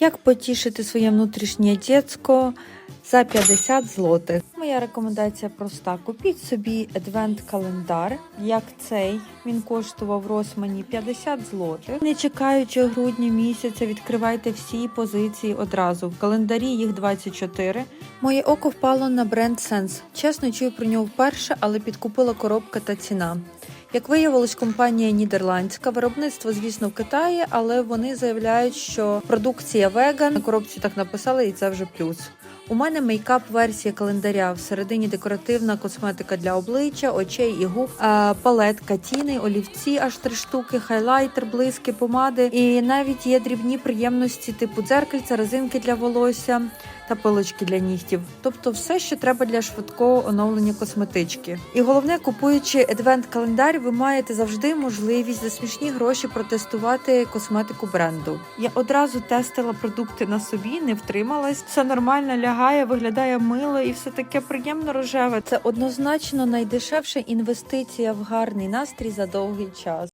Як потішити своє внутрішнє дєцько за 50 злотих. Моя рекомендація проста: купіть собі адвент-календар, як цей. Він коштував в Росмані 50 злотих. Не чекаючи грудня місяця, відкривайте всі позиції одразу. В календарі їх 24. Моє око впало на бренд Sense. Чесно чую про нього вперше, але підкупила коробка та ціна. Як виявилось, компанія нідерландська, виробництво, звісно, в Китаї, але вони заявляють, що продукція веган на коробці так написали, і це вже плюс. У мене мейкап-версія календаря. Всередині декоративна косметика для обличчя, очей і губ, палетка тіни, олівці, аж три штуки, хайлайтер, блиски, помади. І навіть є дрібні приємності, типу дзеркальця, резинки для волосся та пилочки для нігтів. Тобто все, що треба для швидкого оновлення косметички. І головне, купуючи адвент-календар, ви маєте завжди можливість за смішні гроші протестувати косметику бренду. Я одразу тестила продукти на собі, не втрималась. Все нормально лягає, виглядає мило і все таке приємно рожеве. Це однозначно найдешевша інвестиція в гарний настрій за довгий час.